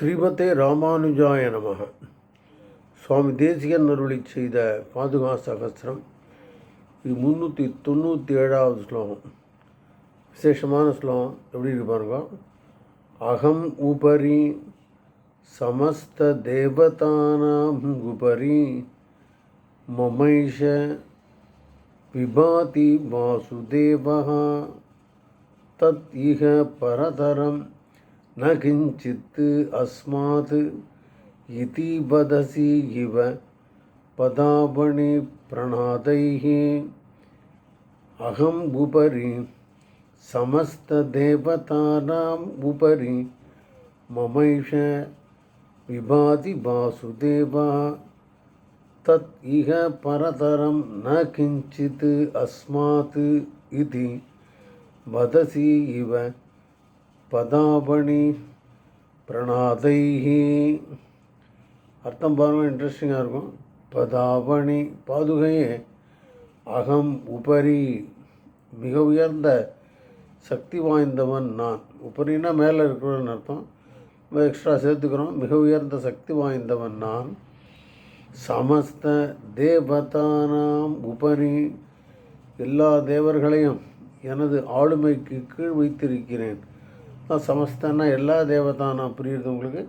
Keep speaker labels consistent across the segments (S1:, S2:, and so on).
S1: ஸ்ரீமதே ராமானுஜாய நமக. சுவாமி தேசிகன் அருளி செய்த பாதுகா சகசிரம். இது முந்நூற்றி தொண்ணூற்றி ஏழாவது ஸ்லோகம். விசேஷமான ஸ்லோகம். எப்படி இருக்கு பாருங்க. அகம் உபரி சமஸ்த தேவதானாம் உபரி மமைஷ விபாதி வாசுதேவா தத் இக பரதரம். न किञ्चित् अस्मात् इति वदसि इव पदावणि प्रणादैः अहम् उपरि समस्तदेवतानाम् उपरि ममैष विभाति वासुदेवः तत् इह परतरं न किञ्चित् अस्मात् इति वदसि इव பதாபணி பிரணாதைஹி அர்த்தம் பாருங்கள் இன்ட்ரெஸ்டிங்காக இருக்கும். பதாபணி பாதுகையே அகம் உபரி மிக உயர்ந்த சக்தி வாய்ந்தவன் நான். உபரினா மேலே இருக்கிறவன் அர்த்தம். எக்ஸ்ட்ரா சேர்த்துக்கிறோம். மிக உயர்ந்த சக்தி வாய்ந்தவன் நான். சமஸ்த தேவதானாம் உபரி எல்லா தேவர்களையும் எனது ஆளுமைக்கு கீழ் வைத்திருக்கிறேன். சமஸ்தன்னா எல்லா தேவதானாம் புரியுறது உங்களுக்கு?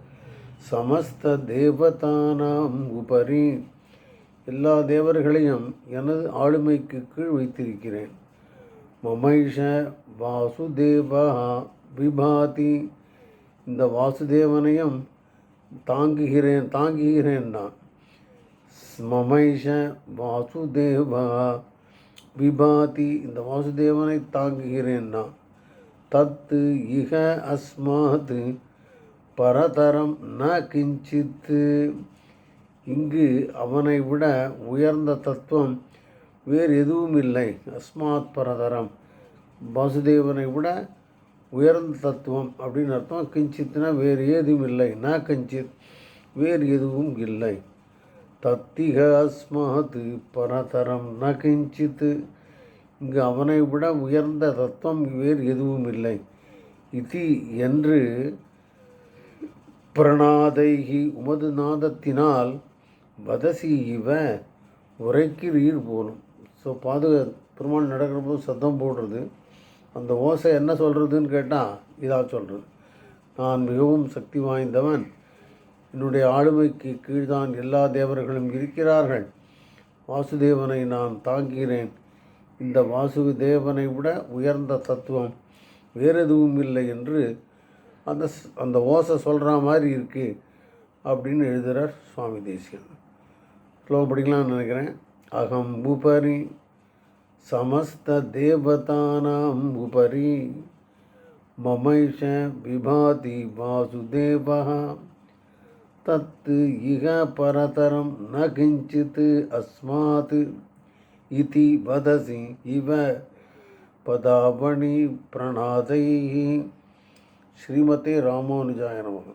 S1: சமஸ்த தேவதானாம் உபரி. எல்லா தேவர்களையும் எனது ஆளுமைக்கு கீழ் வைத்திருக்கிறேன். மமைஷ வாசுதேவா விபாதி. இந்த வாசுதேவனையும் தாங்குகிறேன் தாங்குகிறேன் நான். மமைஷ வாசுதேவா விபாதி. இந்த வாசுதேவனை தாங்குகிறேன் நான். தத்து இக அஸ்மாது பரதரம் ந கிஞ்சித்து. இங்கு அவனை விட உயர்ந்த தத்துவம் வேறு எதுவும் இல்லை அஸ்மாத் பரதரம் வாசுதேவனை விட உயர்ந்த தத்துவம் அப்படின்னு அர்த்தம். கிஞ்சித்துனா வேறு ஏதும் இல்லை ந கிஞ்சித் வேறு எதுவும் இல்லை. தத்திக அஸ்மாத் பரதரம் ந கிஞ்சித்து. இங்கு அவனை விட உயர்ந்த தத்துவம் வேறு எதுவும் இல்லை இது என்று பிரணாதைகி உமது நாதத்தினால் வதசி இவ உரைக்கிறீர் போலும். ஸோ பாதுகா பெருமாள் நடக்கிறபோது சத்தம் போடுறது. அந்த ஓசை என்ன சொல்கிறதுன்னு கேட்டால் இதாக சொல்கிறது நான் மிகவும் சக்தி வாய்ந்தவன். என்னுடைய ஆளுமைக்கு கீழ்தான் எல்லா தேவர்களும் இருக்கிறார்கள். வாசுதேவனை நான் தாங்கிறேன் இந்த வாசுதேவனை விட உயர்ந்த தத்துவம். வேறு எதுவும் இல்லை என்று அந்த அந்த ஓசை சொல்கிற மாதிரி இருக்குது அப்படின்னு எழுதுகிறார் சுவாமி தேசியன் ஸ்லோகம் படிக்கலாம்னு நினைக்கிறேன். அகம் உபரி சமஸ்த தேவதானாம் உபரி மமைஷ விபாதி வாசுதேவா தத்து இக பரதரம் ந கிஞ்சித் அஸ்மாத் इति वदसि इव पदावणि प्रणादैः श्रीमते रामानुजाय नमः